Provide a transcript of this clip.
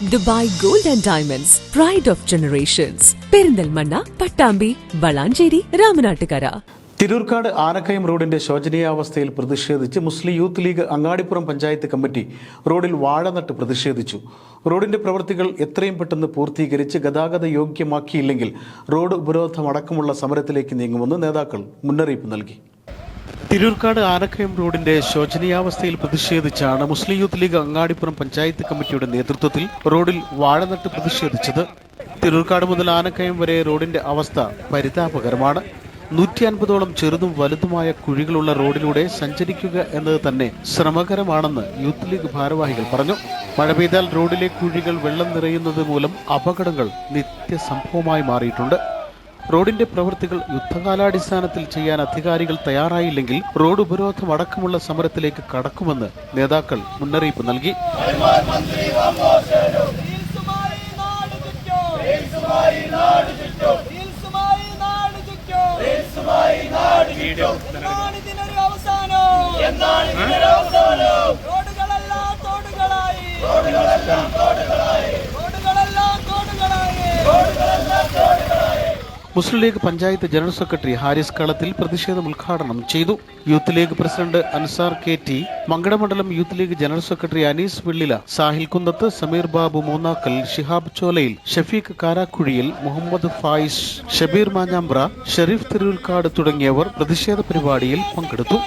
Dubai gold and diamonds pride of generations Perinthalmanna Pattambi Valanchery Ramanattukara. Thirurkad Anakkayam റോഡിന്റെ ശോചനീയാവസ്ഥയിൽ പ്രതിഷേധിച്ച് Muslim youth league Angadipuram panchayat committee റോഡിൽ വാഴ നട്ട് പ്രതിഷേധിച്ചു. റോഡിന്റെ പ്രവൃത്തികൾ എത്രയും പെട്ടെന്ന് പൂർത്തീകരിച്ച് ഗതാഗത യോഗ്യമാക്കിയില്ലെങ്കിൽ റോഡ് ഉപരോധം അടക്കമുള്ള സമരത്തിലേക്ക് നീങ്ങുമെന്ന് നേതാക്കൾ മുന്നറിയിപ്പ് നൽകി. തിരൂർക്കാട് ആനക്കയം റോഡിന്റെ ശോചനീയാവസ്ഥയിൽ പ്രതിഷേധിച്ചാണ് Muslim youth league Angadipuram panchayat കമ്മിറ്റിയുടെ നേതൃത്വത്തിൽ റോഡിൽ വാഴ നട്ട് പ്രതിഷേധിച്ചത്. തിരൂർക്കാട് മുതൽ ആനക്കയം വരെ റോഡിന്റെ അവസ്ഥ പരിതാപകരമാണ്. നൂറ്റി അൻപതോളം ചെറുതും വലുതുമായ കുഴികളുള്ള റോഡിലൂടെ സഞ്ചരിക്കുക എന്നത് തന്നെ ശ്രമകരമാണെന്ന് യൂത്ത് ലീഗ് ഭാരവാഹികൾ പറഞ്ഞു. മഴ പെയ്താൽ റോഡിലെ കുഴികൾ വെള്ളം നിറയുന്നത് മൂലം അപകടങ്ങൾ നിത്യസംഭവമായി മാറിയിട്ടുണ്ട്. റോഡിന്റെ പ്രവൃത്തികൾ യുദ്ധകാലാടിസ്ഥാനത്തിൽ ചെയ്യാൻ അധികാരികൾ തയ്യാറായില്ലെങ്കിൽ റോഡ് ഉപരോധം അടക്കമുള്ള സമരത്തിലേക്ക് കടക്കുമെന്ന് നേതാക്കൾ മുന്നറിയിപ്പ് നൽകി. മുസ്ലിം league panchayat general secretary Haris Kalathil പ്രതിഷേധം ഉദ്ഘാടനം ചെയ്തു. Youth League president Ansar K T മങ്കടമണ്ഡലം youth league general secretary Anees Vellila Sahil Kunnath Sameer Babu Moonnakkal Shihab Cholayil Shafeeq Karakkuzhiyil Muhammad Fayis Shabeer Manjambra Sharif Thiruvilkkad തുടങ്ങിയവർ പ്രതിഷേധ പരിപാടിയിൽ പങ്കെടുത്തു.